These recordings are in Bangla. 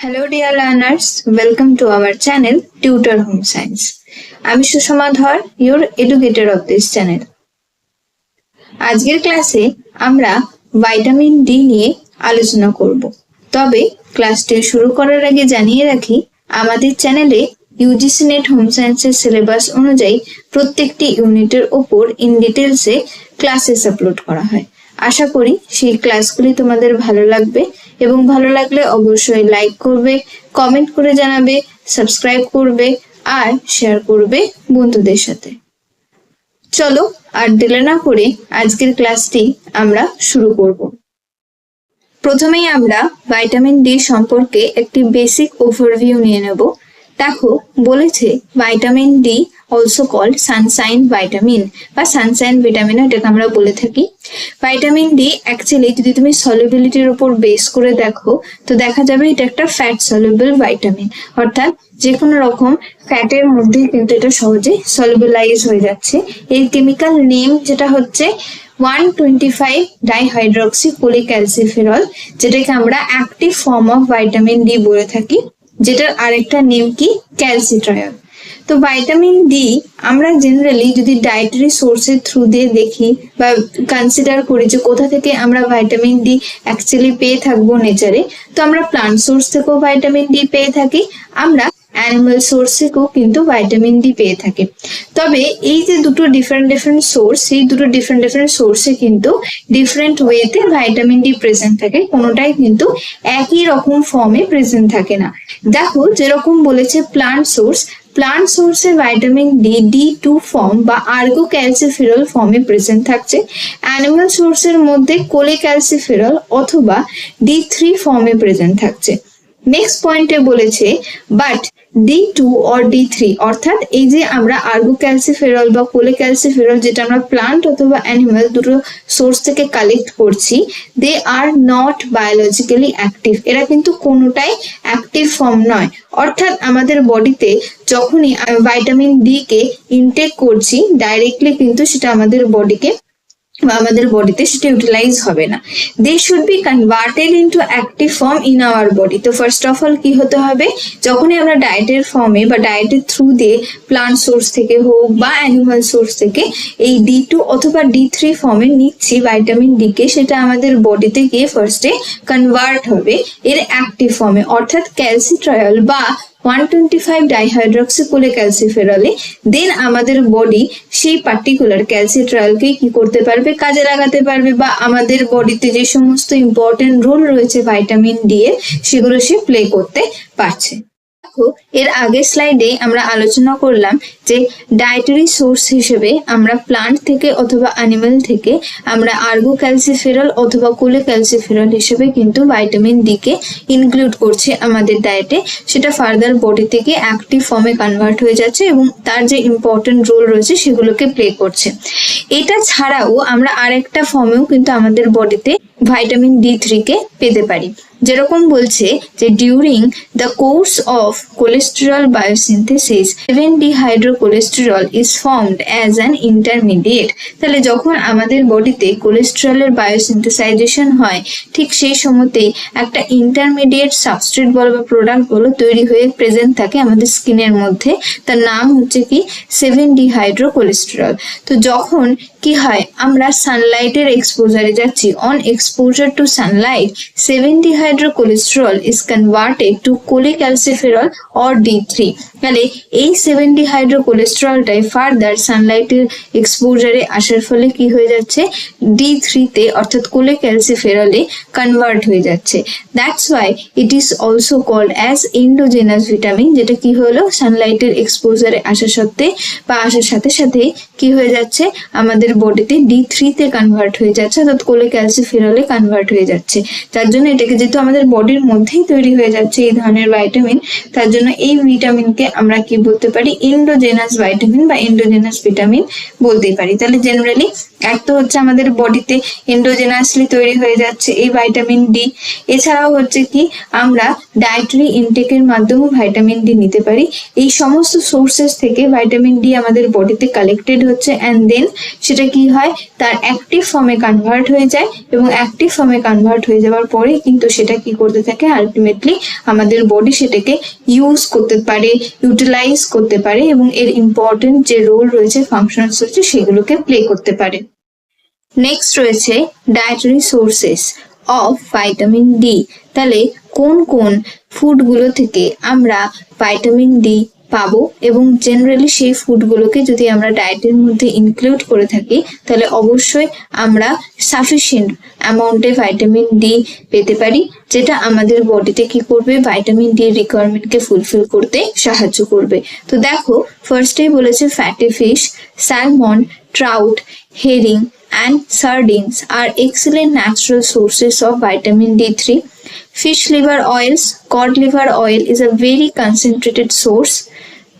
Hello dear learners welcome to our channel tutor home science আমি Sushma Dhar your educator of this channel আজকের ক্লাসে আমরা ভাইটামিন ডি নিয়ে আলোচনা করব। তবে ক্লাসটি শুরু করার আগে জানিয়ে রাখি, আমাদের চ্যানেলে ইউজিসি নেট হোম সায়েন্সের সিলেবাস অনুযায়ী প্রত্যেকটি ইউনিটের ওপর ইন ডিটেলসে ক্লাসেস আপলোড করা হয়। আশা করি সেই ক্লাসগুলি তোমাদের ভালো লাগবে। এবং ভালো লাগলে অবশ্যই লাইক করবে কমেন্ট করে জানাবে সাবস্ক্রাইব করবে আর শেয়ার করবে বন্ধুদের সাথে। চলো আর দিলে না করে আজকের ক্লাসটি আমরা শুরু করব। প্রথমেই আমরা ভাইটামিন ডি সম্পর্কে একটি বেসিক ওভারভিউ নিয়ে নেব। দেখো, বলেছে vitamin D also called sunshine vitamin বা সানসাইন ভিটামিন এটাকে আমরা বলে থাকি। ভাইটামিন ডি অ্যাকচুয়ালি যদি তুমি সলিবিলিটির উপর বেস করে দেখো, তো দেখা যাবে এটা একটা ফ্যাট সলিবল ভাইটামিন অর্থাৎ যে কোনো রকম ফ্যাটের মধ্যে কিন্তু এটা সহজে সলিবিলাইজ হয়ে যাচ্ছে। এর কেমিক্যাল নেম যেটা হচ্ছে one twenty five dihydroxy polycalciferol যেটাকে আমরা active form of vitamin D বলে থাকি। যেটার আরেকটা নেম কি? ক্যালসিট্রায়ল। তো ভাইটামিন ডি আমরা জেনারেলি যদি ডায়েটারি সোর্সের থ্রু দিয়ে দেখি বা কনসিডার করি যে কোথা থেকে আমরা ভাইটামিন ডি অ্যাকচুয়ালি পেয়ে থাকব নেচারে তো আমরা প্লান্ট সোর্স থেকেও ভাইটামিন ডি পেয়ে থাকি। আমরা অ্যানিমাল সোর্স থেকেও কিন্তু ভাইটামিন ডি পেয়ে থাকে। তবে এই যে দুটো ডিফারেন্ট ডিফারেন্ট সোর্স সেই দুটো ডিফারেন্ট ডিফারেন্ট সোর্সে কিন্তু ডিফারেন্ট ওয়েতে ভাইটামিন ডি প্রেজেন্ট থাকে, কোনোটাই কিন্তু একই রকম ফর্মে প্রেজেন্ট থাকে না। দেখো, যেরকম বলেছে plant source plant সোর্সে vitamin D D two form বা আর্গো ক্যালসিফেরল ফর্মে প্রেজেন্ট থাকছে। অ্যানিমাল সোর্সের মধ্যে কোলে ক্যালসিফেরল অথবা ডি থ্রি ফর্মে প্রেজেন্ট থাকছে। নেক্সট পয়েন্টে বলেছে but D two or D three অর্থাৎ এই যে আমরা আর্গো ক্যালসিফেরল বা কোলে ক্যালসিফেরল যেটা আমরা প্লান্ট অথবা অ্যানিমাল দুটো সোর্স থেকে কালেক্ট করছি they are not biologically active এরা কিন্তু কোনোটাই অ্যাক্টিভ ফর্ম নয়। অর্থাৎ আমাদের বডিতে যখনই ভাইটামিন ডি কে ইনটেক করছি ডাইরেক্টলি কিন্তু সেটা আমাদের বডিকে বা আমাদের বডিতে সেটা ইউটিলাইজ হবে না। They should be converted into active form in our body তো ফার্স্ট অফ অল কি হতে হবে? যখনই আমরা ডায়েটের ফর্মে বা ডায়েটের থ্রু দিয়ে প্লান্ট সোর্স থেকে হোক বা অ্যানিমাল সোর্স থেকে এই ডি টু অথবা ডি থ্রি ফর্মে নিচ্ছি ভাইটামিন ডি কে, সেটা আমাদের বডিতে গিয়ে ফার্স্টে কনভার্ট হবে। এর অ্যাক্টিভ ফর্মে অর্থাৎ ক্যালসিট্রায়ল বা ওয়ান টোয়েন্টি ফাইভ ডাইহাইড্রক্সিকোলে ক্যালসিফেরলে দেন আমাদের বডি সেই পার্টিকুলার ক্যালসিট্রালকে কি করতে পারবে, কাজে লাগাতে পারবে বা আমাদের বডিতে যে সমস্ত ইম্পর্টেন্ট রোল রয়েছে ভাইটামিন ডি এর, সেগুলো সে প্লে করতে পারছে। দেখো, এর আগের স্লাইডে আমরা আলোচনা করলাম যে ডায়েটারি সোর্স হিসেবে আমরা প্লান্ট থেকে অথবা অ্যানিমাল থেকে আমরা আর্গো ক্যালসিফেরল অথবা কোলে ক্যালসিফেরল হিসেবে কিন্তু ভাইটামিন ডিকে ইনক্লুড করছে আমাদের ডায়েটে সেটা ফার্দার বডি থেকে অ্যাক্টিভ ফর্মে কনভার্ট হয়ে যাচ্ছে এবং তার যে ইম্পর্টেন্ট রোল রয়েছে সেগুলোকে প্লে করছে। এটা ছাড়াও আমরা আরেকটা ফর্মেও কিন্তু আমাদের বডিতে ভাইটামিন ডি থ্রি কে পেতে পারি। যেরকম বলছে যে during the course of cholesterol biosynthesis seven dehydrocholesterol is formed as an intermediate তাহলে যখন আমাদের বডিতে কোলেস্টেরলের বায়োসিনথেসাইজেশন হয়, ঠিক সেই সময়তেই একটা ইন্টারমিডিয়েট সাবস্ট্রেট বলো বা প্রোডাক্ট বলো তৈরি হয়ে প্রেজেন্ট থাকে আমাদের স্কিনের মধ্যে। তার নাম হচ্ছে কি? সেভেন ডিহাইড্রোকোলেস্টেরল তো যখন কি হয়? আমরা সানলাইটের এক্সপোজারে যাচ্ছি on exposure sunlight seven dehydrocholesterol is converted to cholecalciferol or D three তাহলে এই সেভেন ডিহাইড্রোকোলেস্টেরলটাই ফার্দার সানলাইটের এক্সপোজারে আসার ফলে কি হয়ে যাচ্ছে? ডি থ্রিতে অর্থাৎ কোলিক্যালসিফেরলে কনভার্ট হয়ে যাচ্ছে। That's why it is also called as endogenous vitamin যেটা কি হলো? সানলাইটের এক্সপোজারে আসা সত্ত্বে বা আসার সাথে সাথে কি হয়ে যাচ্ছে? আমাদের বডিতে ডি থ্রিতে কনভার্ট হয়ে যাচ্ছে, অর্থাৎ কোলে ক্যালসিফেরলে কনভার্ট হয়ে যাচ্ছে। তার জন্য এটাকে যেহেতু আমাদের বডির মধ্যেই তৈরি হয়ে যাচ্ছে এই ধরনের ভাইটামিন তার জন্য এই ভিটামিনকে আমরা কি বলতে পারি? ইন্ডোজেনাস ভাইটামিন বা ইন্ডোজেনাস ভিটামিন বলতেই পারি। তাহলে জেনারেলি এক তো হচ্ছে আমাদের বডিতে এন্ডোজেনাসলি তৈরি হয়ে যাচ্ছে এই ভাইটামিন ডি এছাড়াও হচ্ছে কি, আমরা ডায়েটারি ইনটেকের মাধ্যমেও ভাইটামিন ডি নিতে পারি। এই সমস্ত সোর্সেস থেকে ভাইটামিন ডি আমাদের বডিতে কালেক্টেড হচ্ছে অ্যান্ড দেন সেটা কি হয়? তার অ্যাক্টিভ ফর্মে কনভার্ট হয়ে যায় এবং অ্যাক্টিভ ফর্মে কনভার্ট হয়ে যাওয়ার পরে কিন্তু সেটা কি করতে থাকে আলটিমেটলি আমাদের বডি সেটাকে ইউজ করতে পারে ইউটিলাইজ করতে পারে এবং এর ইম্পর্টেন্ট যে রোল রয়েছে ফাংশনস রয়েছে, সেগুলোকে প্লে করতে পারে। নেক্সট রয়েছে dietary sources of vitamin D তাহলে কোন কোন ফুডগুলো থেকে আমরা ভাইটামিন ডি পাবো এবং জেনারেলি সেই ফুডগুলোকে যদি আমরা ডায়েটের মধ্যে ইনক্লুড করে থাকি তাহলে অবশ্যই আমরা সাফিসিয়েন্ট অ্যামাউন্টে ভাইটামিন ডি পেতে পারি যেটা আমাদের বডিতে কি করবে ভাইটামিন ডি রিকোয়ারমেন্টকে ফুলফিল করতে সাহায্য করবে তো দেখো ফার্স্টেই বলেছে fatty fish salmon trout herring and R excellent excellent sources sources of vitamin D3. Fish liver oils, cod liver oil is a very concentrated source.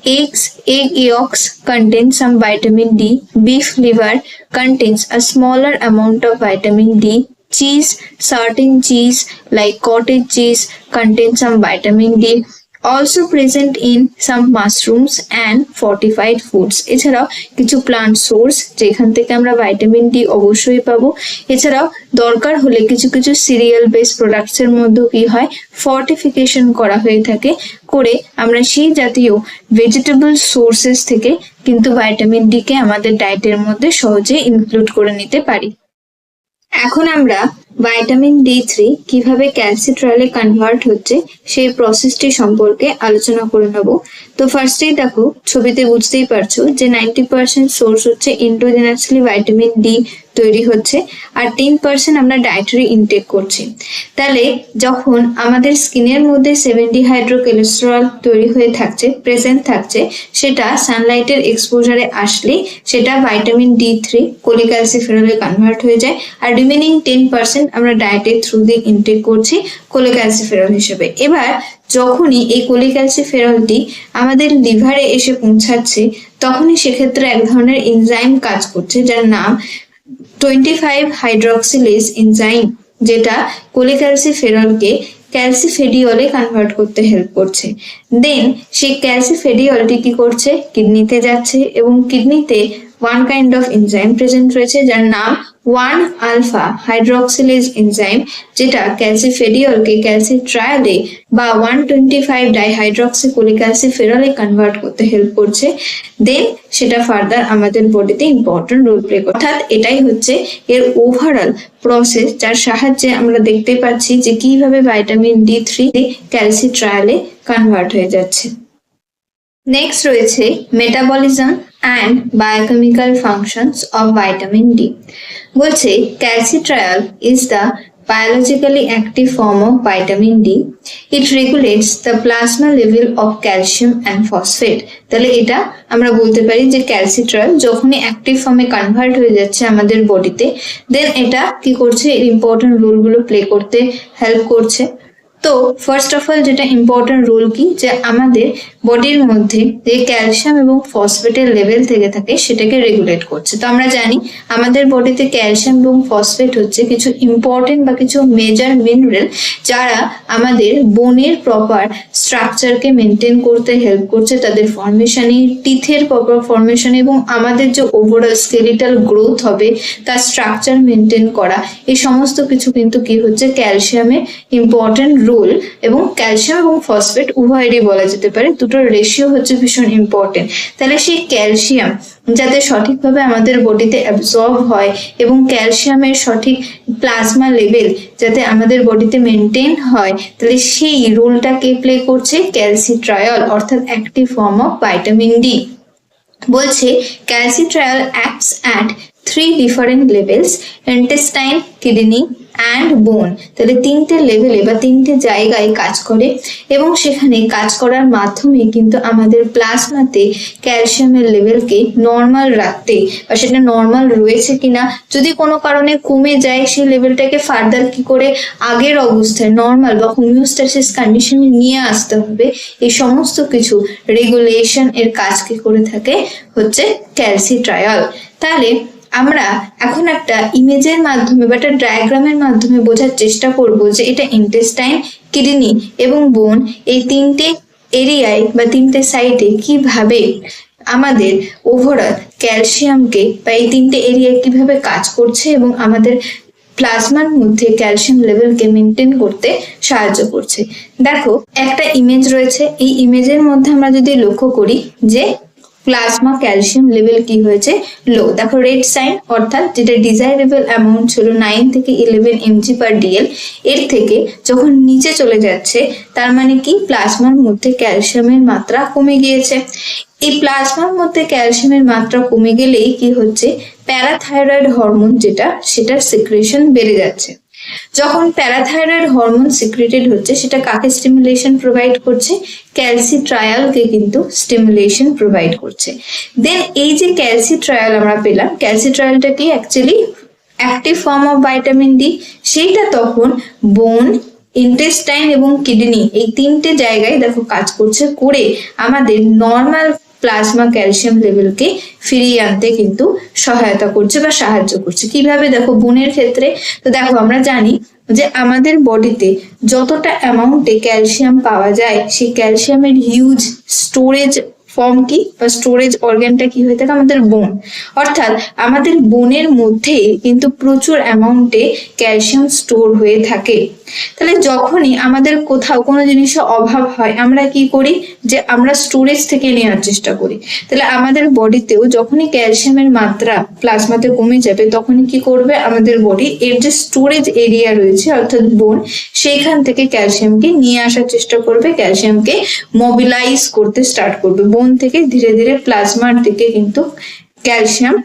Eggs, egg yolks contain some vitamin D. Beef liver contains a smaller amount of vitamin D. Cheese, certain cheese like cottage cheese contains some vitamin D. also present in some mushrooms and fortified foods. এছাড়াও কিছু প্লান্ট সোর্স যেখান থেকে আমরা ভাইটামিন ডি অবশ্যই পাবো। এছাড়াও দরকার হলে কিছু কিছু সিরিয়াল বেস প্রোডাক্টস এর মধ্যেও কি হয় ফর্টিফিকেশন করা হয়ে থাকে। করে আমরা সেই জাতীয় ভেজিটেবল সোর্সেস থেকে কিন্তু ভাইটামিন ডি কে আমাদের ডায়েটের মধ্যে সহজে ইনক্লুড করে নিতে পারি। এখন আমরা ভাইটামিন ডি থ্রি কীভাবে ক্যালসিট্রলে কনভার্ট হচ্ছে, সেই প্রসেসটি সম্পর্কে আলোচনা করে নেব। তো ফার্স্টেই দেখো, ছবিতে বুঝতেই পারছ যে নাইনটি পার্সেন্ট সোর্স হচ্ছে ইন্ডোজেনাসলি ভাইটামিন ডি তৈরি হচ্ছে, আর টেন পার্সেন্ট আমরা ডায়েটারি ইনটেক করছি। তাহলে যখন আমাদের স্কিনের মধ্যে সেভেন্টি হাইড্রোকোলেস্টেরল তৈরি হয়ে থাকছে প্রেজেন্ট থাকছে, সেটা সানলাইটের এক্সপোজারে আসলে সেটা ভাইটামিন ডি থ্রি কোলিক্যালসিফেরলে কনভার্ট হয়ে যায়, আর রিমেনিং টেন পার্সেন্ট আমরা ডায়েটের থ্রু দিয়ে ইনটেক করছি কোলিক্যালসিফেরল হিসেবে। এবার যখনই এই কোলিক্যালসিফেরলটি আমাদের লিভারে এসে পৌঁছাচ্ছে, তখনই সেক্ষেত্রে এক ধরনের এনজাইম কাজ করছে, যার নাম টোয়েন্টি ফাইভ হাইড্রক্সিলেজ এনজাইম যেটা কোলিক্যালসিফেরলকে ক্যালসিফেডিওলে কনভার্ট করতে হেল্প করছে। দেন সেই ক্যালসিফেডিওলটি কি করছে? কিডনিতে যাচ্ছে এবং কিডনিতে one kind of enzyme present রয়েছে, যার নাম ওয়ান আলফা হাইড্রক্সিলেজ এনজাইম, যেটা ক্যালসিফেডিওলকে ক্যালসিট্রায়ালে বা ওয়ান টোয়েন্টি ফাইভ ডাইহাইড্রক্সিকোলিক্যালসিফেরলে কনভার্ট করতে হেল্প করছে। দেন সেটা ফার্দার আমাদের বডিতে ইম্পর্টেন্ট রোল প্লে করে। অর্থাৎ এটাই হচ্ছে এর ওভারঅল প্রসেস যার সাহায্যে আমরা দেখতে পাচ্ছি যে কীভাবে ভাইটামিন ডি থ্রি ক্যালসিট্রায়ালে কনভার্ট হয়ে যাচ্ছে। নেক্সট রয়েছে metabolism and biochemical functions of vitamin D বলছে calcitriol is the biologically active form of vitamin D. It regulates the plasma level of calcium and phosphate. তাহলে এটা আমরা বলতে পারি যে ক্যালসিট্রাল যখনই অ্যাক্টিভ ফর্মে কনভার্ট হয়ে যাচ্ছে আমাদের বডিতে দেন এটা কি করছে ইম্পর্টেন্ট রোলগুলো প্লে করতে হেল্প করছে তো ফার্স্ট অফ অল যেটা ইম্পর্টেন্ট রোল কি যে আমাদের বডির মধ্যে যে ক্যালসিয়াম এবং ফসফেটের লেভেল থেকে থাকে সেটাকে রেগুলেট করছে। তো আমরা জানি আমাদের বডিতে ক্যালসিয়াম এবং ফসফেট হচ্ছে কিছু ইম্পর্টেন্ট বা কিছু মেজর মিনারেল যারা আমাদের বোনের প্রপার স্ট্রাকচারকে মেনটেন করতে হেল্প করছে, তাদের ফর্মেশনে টিথের প্রপার ফর্মেশন এবং আমাদের যে ওভারঅল স্কেলিটাল গ্রোথ হবে, তার স্ট্রাকচার মেনটেন করা, এই সমস্ত কিছু কিন্তু কি হচ্ছে? ক্যালসিয়ামের ইম্পর্টেন্ট রোল এবং ক্যালসিয়াম এবং ফসফেট উভয়েরই বলা যেতে পারে। দুটোর রেশিও হচ্ছে ভীষণ ইম্পর্টেন্ট তাহলে সেই ক্যালসিয়াম যাতে সঠিকভাবে আমাদের বডিতে অ্যাবজর্ব হয় এবং ক্যালসিয়ামের সঠিক প্লাজমা লেভেল যাতে আমাদের বডিতে মেনটেন হয়, তাহলে সেই রোলটা কে প্লে করছে ক্যালসিট্রায়ল অর্থাৎ active form of vitamin D বলছে calcitriol acts at three different levels intestine kidney and bone তাহলে তিনটে লেভেলে বা তিনটে জায়গায় কাজ করে এবং সেখানে কাজ করার মাধ্যমে কিন্তু আমাদের প্লাজমাতে ক্যালসিয়ামের লেভেলকে নর্মাল রাখতে বা সেটা নর্মাল রয়েছে কিনা, যদি কোনো কারণে কমে যায়, সেই লেভেলটাকে ফার্দার কি করে আগের অবস্থায় নর্মাল বা হোমিওস্ট্যাসিস কন্ডিশনে নিয়ে আসতে হবে, এই সমস্ত কিছু রেগুলেশন এর কাজ কি করে থাকে হচ্ছে ক্যালসি ট্রায়াল তাহলে আমরা এখন একটা ইমেজের মাধ্যমে বা একটা ডায়াগ্রামের মাধ্যমে বোঝার চেষ্টা করব যে এটা ইন্টেস্টাইন কিডনি এবং বোন এই তিনটে এরিয়ায় বা তিনটে সাইডে কীভাবে আমাদের ওভারঅল ক্যালসিয়ামকে বা এই তিনটে এরিয়ায় কীভাবে কাজ করছে এবং আমাদের প্লাজমার মধ্যে ক্যালসিয়াম লেভেলকে মেনটেন করতে সাহায্য করছে। দেখো, একটা ইমেজ রয়েছে। এই ইমেজের মধ্যে আমরা যদি লক্ষ্য করি যে প্লাজমা ক্যালসিয়াম লেভেল কি হয়েছে? লো। দেখো, রেড সাইন, অর্থাৎ যেটা ডিজাইরেবল অ্যামাউন্ট ছিল নাইন থেকে ইলেভেন এমজি পার ডিএল এর থেকে যখন নিচে চলে যাচ্ছে, তার মানে কি? প্লাজমার মধ্যে ক্যালসিয়ামের মাত্রা কমে গিয়েছে। এই প্লাজমার মধ্যে ক্যালসিয়ামের মাত্রা কমে গেলেই কি হচ্ছে? প্যারাথাইরয়েড হরমোন যেটা, সেটার সিক্রেশন বেড়ে যাচ্ছে। যখন প্যারাথাইরয়েড হরমোন সিক্রেটেড হচ্ছে, সেটা কাকে স্টিমুলেশন প্রোভাইড করছে? ক্যালসি ট্রায়ালকে কিন্তু স্টিমুলেশন প্রোভাইড করছে। দেন এই যে ক্যালসি ট্রায়াল আমরা পেলাম, ক্যালসি ট্রায়ালটা কি actually active form of vitamin D সেইটা তখন বোন ইন্টেস্টাইন এবং কিডনি এই তিনটে জায়গায় দেখো কাজ করছে করে আমাদের নর্মাল প্লাজমা ক্যালসিয়াম লেভেলকে ফিরিয়ে আনতে কিন্তু সহায়তা করছে বা সাহায্য করছে। কীভাবে? দেখো, বোনের ক্ষেত্রে তো দেখো, আমরা জানি যে আমাদের বডিতে যতটা অ্যামাউন্টে ক্যালসিয়াম পাওয়া যায়, সেই ক্যালসিয়ামের হিউজ স্টোরেজ ফর্ম কি বা স্টোরেজ অর্গানটা কি হয়ে থাকে আমাদের বোন অর্থাৎ আমাদের বোনের মধ্যে কিন্তু প্রচুর অ্যামাউন্টে ক্যালসিয়াম স্টোর হয়ে থাকে। তাহলে যখনই আমাদের কোথাও কোনো জিনিসের অভাব হয়, আমরা কি করি? যে আমরা স্টোরেজ থেকে নেওয়ার চেষ্টা করি। তাহলে আমাদের বডিতেও যখনই ক্যালসিয়ামের মাত্রা প্লাজমাতে কমে যাবে, তখনই কি করবে? আমাদের বডি এর যে স্টোরেজ এরিয়া রয়েছে, অর্থাৎ বোন সেইখান থেকে ক্যালসিয়ামকে নিয়ে আসার চেষ্টা করবে ক্যালসিয়ামকে মোবিলাইজ করতে স্টার্ট করবে। বোন থেকে ধীরে ধীরে প্লাজমার দিকে কিন্তু ক্যালসিয়াম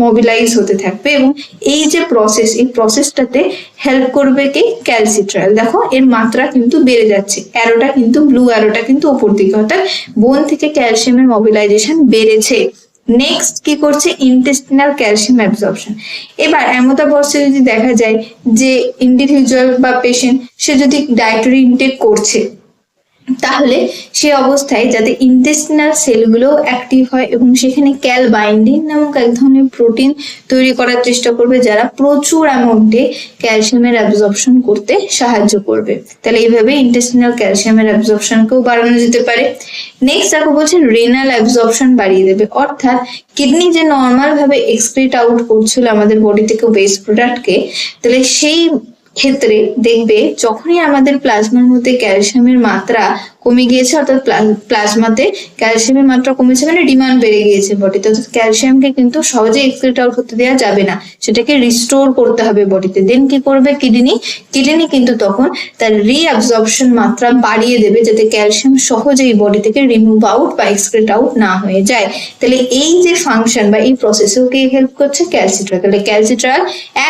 মোবিলাইজ হতে থাকবে এবং এই যে প্রসেস এই প্রসেসটাতে হেল্প করবে কি? ক্যালসিট্রাল দেখো, এর মাত্রা কিন্তু বেড়ে যাচ্ছে। অ্যারোটা কিন্তু ব্লু অ্যারোটা কিন্তু উপর দিকে, অর্থাৎ বোন থেকে ক্যালসিয়ামের মোবিলাইজেশন বেড়েছে। নেক্সট কি করছে? ইন্টেস্টিনাল ক্যালসিয়াম অ্যাবজর্পশন এবার এমতাবস্থায় যদি দেখা যায় যে ইন্ডিভিজুয়াল বা পেশেন্ট সে যদি ডায়েটারি ইনটেক করছে তাহলে সে অবস্থায় যাতে ইন্টেস্টিনাল সেলগুলো অ্যাক্টিভ হয় এবং সেখানে ক্যাল বাইন্ডিং নামক এক ধরনের প্রোটিন তৈরি করার চেষ্টা করবে যারা প্রচুর অ্যামাউন্টে ক্যালসিয়ামের অ্যাবজর্পশন করতে সাহায্য করবে। তাহলে এইভাবে ইন্টেস্টিনাল ক্যালসিয়ামের অ্যাবজর্পশনকেও বাড়ানো যেতে পারে। নেক্সট দেখো বলছে রেনাল অ্যাবজর্পশন বাড়িয়ে দেবে। অর্থাৎ কিডনি যে নর্মাল ভাবে এক্সক্রিট আউট করছিল আমাদের বডি থেকে ওয়েস্ট প্রোডাক্টকে তাহলে সেই ক্ষেত্রে দেখবে যখনই আমাদের প্লাজমার মধ্যে ক্যালসিয়ামের মাত্রা কমে গিয়েছে, অর্থাৎ প্লাজমাতে ক্যালসিয়ামের মাত্রা কমেছে মানে ডিমান্ড বেড়ে গিয়েছে বডিতে অর্থাৎ ক্যালসিয়ামকে কিন্তু সহজে এক্সক্রিট আউট করতে দেওয়া যাবে না। সেটাকে রিস্টোর করতে হবে বডিতে দেন কি করবে কিডনি? কিডনি কিন্তু তখন তার রিঅ্যাবজর্পশন মাত্রা বাড়িয়ে দেবে যাতে ক্যালসিয়াম সহজেই বডি থেকে রিমুভ আউট বা এক্সক্রিট আউট না হয়ে যায়। তাহলে এই যে ফাংশন বা এই প্রসেসেও কে হেল্প করছে? ক্যালসিট্রাল তাহলে ক্যালসিট্রাল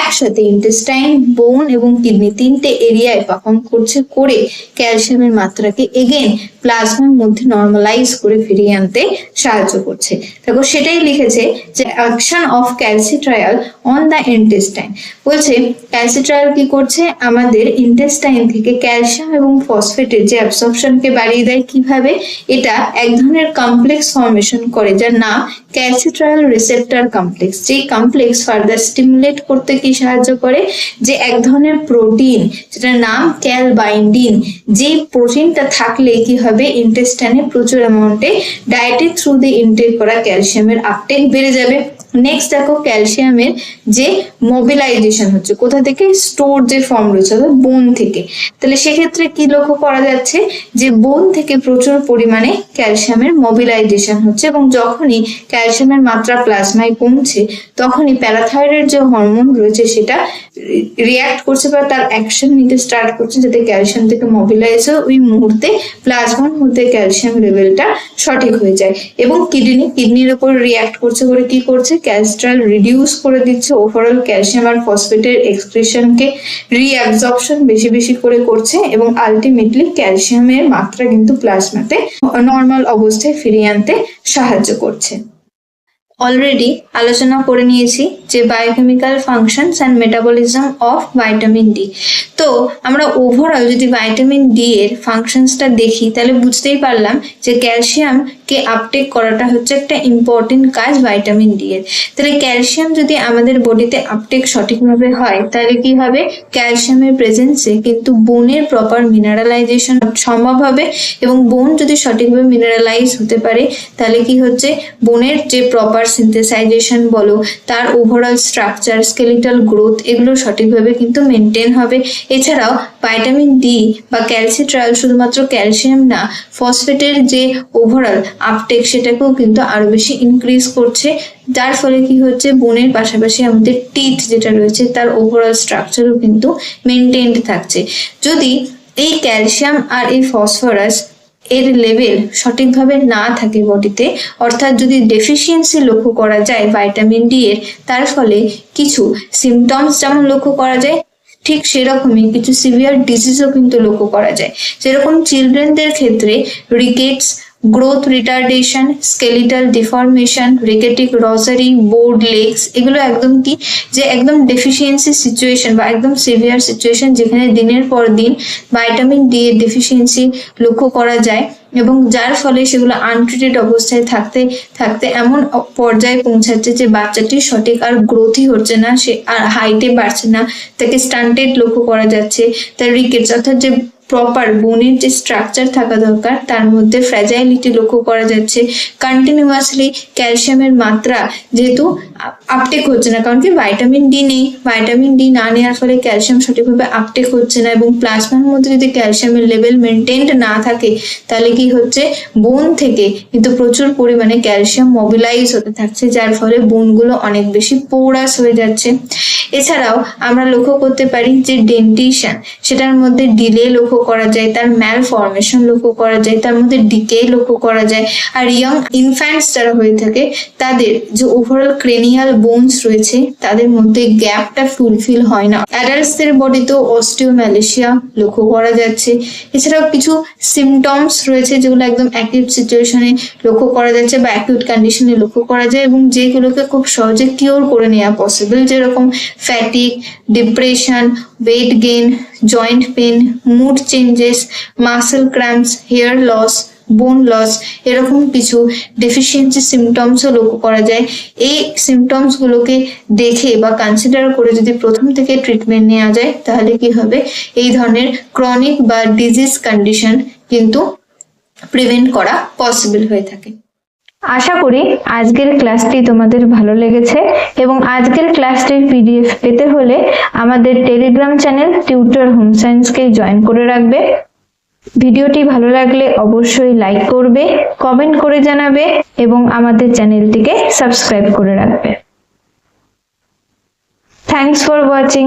একসাথে ইন্টেস্টাইন বোন এবং কিডনি তিনটে এরিয়ায় পারফর্ম করছে করে ক্যালসিয়ামের মাত্রাকে এগেন প্লাজমার মধ্যে নর্মালাইজ করে ফিরিয়ে আনতে সাহায্য করছে। দেখো, সেটাই লিখেছে যে action of calcitriol on the intestine বলছে ক্যালসিট্রায়াল কি করছে? আমাদের ইন্টেস্টাইন থেকে ক্যালসিয়াম এবং ফসফেটের যে অ্যাবসর্পশনকে বাড়িয়ে দেয় কীভাবে? এটা এক ধরনের কমপ্লেক্স ফর্মেশন করে, যার নাম ক্যালসিট্রায়াল রিসেপ্টর কমপ্লেক্স যেই কমপ্লেক্স ফার্দার স্টিমুলেট করতে কি সাহায্য করে? যে এক ধরনের প্রোটিন যেটার নাম ক্যাল বাইন্ডিন যেই প্রোটিনটা থাকলে কি হবে? ইন্টেস্টাইনে প্রচুর অ্যামাউন্টে ডায়েটের থ্রু দি ইনটেক করা ক্যালসিয়ামের আপটেক বেড়ে যাবে। নেক্সট দেখো ক্যালসিয়ামের যে মোবিলাইজেশন হচ্ছে, কোথা থেকে? স্টোর যে ফর্ম রয়েছে, অর্থাৎ বোন থেকে। তাহলে সেক্ষেত্রে কি লক্ষ্য করা যাচ্ছে? যে বোন থেকে প্রচুর পরিমাণে ক্যালসিয়ামের মোবিলাইজেশন হচ্ছে এবং যখনই ক্যালসিয়ামের মাত্রা প্লাজমায় কমছে, তখনই প্যারাথাইরয়েড যে হরমোন রয়েছে, সেটা রিয়াক্ট করছে বা তার অ্যাকশন নিতে স্টার্ট করছে যাতে ক্যালসিয়াম থেকে মোবিলাইজ হয় ওই মুহূর্তে প্লাজমার মধ্যে ক্যালসিয়াম লেভেলটা সঠিক হয়ে যায়। এবং কিডনি কিডনির উপর রিয়াক্ট করছে করে কি করছে? ক্যালস্ট্রাল রিডিউস করে দিচ্ছে ওভারঅল ক্যালসিয়াম আর ফসফেটের এক্সক্রিশনকে রিঅ্যাবজর্পশন বেশি বেশি করে করছে এবং আলটিমেটলি ক্যালসিয়ামের মাত্রা কিন্তু প্লাজমাতে নর্মাল অবস্থায় ফিরিয়ে আনতে সাহায্য করছে। অলরেডি আলোচনা করে নিয়েছি। যে biochemical functions and metabolism of vitamin D তো আমরা ওভারঅল যদি ভাইটামিন ডি এর ফাংশনসটা দেখি, তাহলে বুঝতেই পারলাম যে ক্যালসিয়ামকে আপটেক করাটা হচ্ছে একটা ইম্পর্টেন্ট কাজ ভাইটামিন ডি এর। তাহলে ক্যালসিয়াম যদি আমাদের বডিতে আপটেক সঠিকভাবে হয়, তাহলে কি হবে? ক্যালসিয়ামের প্রেজেন্সে কিন্তু বোনের প্রপার মিনারেলাইজেশন সম্ভব হবে এবং বোন যদি সঠিকভাবে মিনারেলাইজ হতে পারে, তাহলে কি হচ্ছে? বোনের যে প্রপার সিনথেসাইজেশন বলো, তার over overall structure skeletal growth এগুলো সঠিকভাবে কিন্তু মেনটেন হবে। এছাড়াও ভাইটামিন ডি বা ক্যালসিট্রাল শুধুমাত্র ক্যালসিয়াম না ফসফেটের যে ওভারঅল আপটেক সেটাকেও কিন্তু আরও বেশি ইনক্রিজ করছে। যার ফলে কি হচ্ছে? বোনের পাশাপাশি আমাদের টিথ যেটা রয়েছে, তার ওভারঅল স্ট্রাকচারও কিন্তু মেনটেনড থাকছে। যদি এই ক্যালসিয়াম আর এই ফসফরাস এর লেভেল সঠিকভাবে না থাকে বডিতে, অর্থাৎ যদি ডেফিসিয়েন্সি লক্ষ্য করা যায় ভাইটামিন ডি এর, তার ফলে কিছু সিমটমস যেমন লক্ষ্য করা যায়, ঠিক সেরকমই কিছু সিভিয়ার ডিজিজও কিন্তু লক্ষ্য করা যায়। যেরকম চিলড্রেনদের ক্ষেত্রে rickets growth retardation skeletal deformation rachitic rosary bowed legs এগুলো একদম কি? যে একদম ডেফিসিয়েন্সি সিচুয়েশন বা একদম সিভিয়ার সিচুয়েশন যেখানে দিনের পর দিন ভাইটামিন ডি এর ডেফিসিয়েন্সি লক্ষ্য করা যায় এবং যার ফলে সেগুলো আনট্রিটেড অবস্থায় থাকতে থাকতে এমন পর্যায়ে পৌঁছাচ্ছে যে বাচ্চাটি সঠিক আর গ্রোথই হচ্ছে না, সে আর হাইটে বাড়ছে না, তাকে স্টান্টেড লক্ষ্য করা যাচ্ছে। তার রিকেটস অর্থাৎ যে প্রপার বোনের যে স্ট্রাকচার থাকা দরকার। তার মধ্যে ফ্র্যাজাইলিটি লক্ষ্য করা যাচ্ছে। কন্টিনিউয়াসলি ক্যালসিয়ামের মাত্রা যেহেতু আপটেক হচ্ছে না, কারণ কি ভাইটামিন ডি নেই। ভাইটামিন ডি না নেওয়ার ফলে ক্যালসিয়াম সঠিকভাবে আপটেক হচ্ছে না এবং প্লাজমার মধ্যে যদি ক্যালসিয়ামের লেভেল মেনটেনড না থাকে, তাহলে কি হচ্ছে? বোন থেকে কিন্তু প্রচুর পরিমাণে ক্যালসিয়াম মোবিলাইজ হতে থাকছে, যার ফলে বোনগুলো অনেক বেশি পোরাস হয়ে যাচ্ছে। এছাড়াও আমরা লক্ষ্য করতে পারি যে ডেন্টিশন সেটার মধ্যে ডিলে লক্ষ্য করা যায়, তার ম্যাল ফরমেশন লক্ষ্য করা যায়, তার মধ্যে ডিকে লক্ষ্য করা যায়। আর ইয়ং ইনফ্যান্টস যারা হয়ে থাকে, তাদের যে ওভারঅল ক্রেনিয়াল বোনস রয়েছে, তাদের মধ্যে গ্যাপটা ফুলফিল হয় না। অ্যাডাল্টসদের বডিতেও অস্টিওম্যালেশিয়া লক্ষ্য করা যাচ্ছে। এছাড়াও কিছু সিমটমস রয়েছে, যেগুলো একদম অ্যাকিউট সিচুয়েশনে লক্ষ্য করা যাচ্ছে বা অ্যাকিউট কন্ডিশনে লক্ষ্য করা যায় এবং যেগুলোকে খুব সহজে কিওর করে নেওয়া পসিবল যেরকম fatigue depression weight gain joint pain mood changes muscle cramps hair loss bone loss এরকম কিছু ডেফিসিয়েন্সি সিমটমসও লক্ষ্য করা যায়। এই সিমটমস গুলোকে দেখে বা কনসিডার করে যদি প্রথম থেকে ট্রিটমেন্ট নেওয়া যায়, তাহলে কি হবে? এই ধরনের ক্রনিক বা ডিজিজ কন্ডিশন কিন্তু প্রিভেন্ট করা পসিবল হয়ে থাকে। আশা করি আজকের ক্লাসটি তোমাদের ভালো লেগেছে এবং আজকের ক্লাসটির পিডিএফ পেতে হলে আমাদের টেলিগ্রাম চ্যানেল টিউটর হোম সায়েন্সকে জয়েন করে রাখবে। ভিডিওটি ভালো লাগলে অবশ্যই লাইক করবে কমেন্ট করে জানাবে এবং আমাদের চ্যানেলটিকে সাবস্ক্রাইব করে রাখবে। Thanks for watching